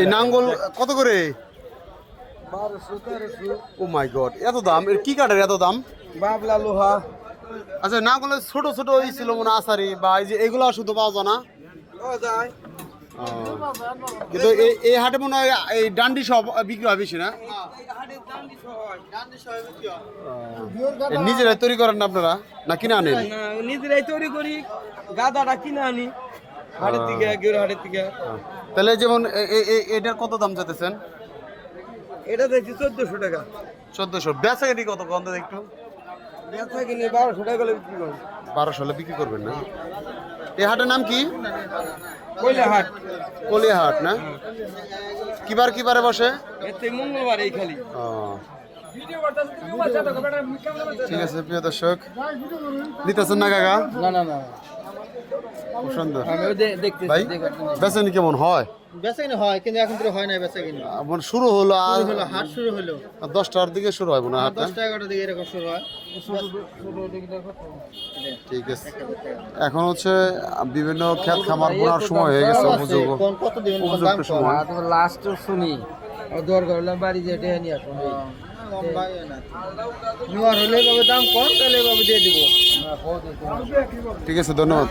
এই নাঙ্গল কত করে? ও মাই গড এত দাম? এর কি কাঠের এত দাম? বাবলা লোহা। আচ্ছা নাঙ্গলের ছোট ছোট এই ছিল মনে আসারি বা এই যে এগুলো শুধু পাওয়া যায় না? যায়। কিন্তু এই এই হাটে মনে হয় এই ডান্ডি সব বিক্রি হয় বেশি না? নিজেরাই তৈরি করেন না আপনারা? না কিনে আনেন? নিজেরাই তৈরি করি গাদাটা কিনে আনি হাটের থেকে গের হাটের থেকে তাহলে যেমন এটার কত দাম চাইতেছেন? এটা দেখছি চোদ্দশো টাকা। চোদ্দশো। বেচা কিনি কত গন্ধ একটু? ব্যথা কিনে বারোশো টাকা করে বিক্রি করি বারোশো হলে বিক্রি করবেন না? এই হাটের নাম কি? কইলে কলিয়াহাট কলিয়া হাট না? কিবার কিবারে বসে? এতে মঙ্গলবার এই খালি। ও। ঠিক আছে প্রিয় দর্শক। নিতেছেন না কাকা? না না না। খুব সুন্দর ভাই বেচেনি কেমন হয়? হয় কিন্তু এখন তো হয় না বেচা মানে শুরু হলো আর হলো হাট শুরু হলো। দশটার দিকে শুরু হয় না হাটটা? দশটা এগারোটার দিকে এরকম শুরু হয়। ঠিক আছে। এখন হচ্ছে বিভিন্ন খেত খামার বোনার সময় হয়ে গেছে উপযোগ কত দিবেন কোন দাম উপযুক্ত সময়। লাস্ট শুনি। দরকার বাড়ি নিয়ে আসুন হলে এভাবে দাম কম তাহলে এভাবে দিয়ে দিব ঠিক আছে ধন্যবাদ।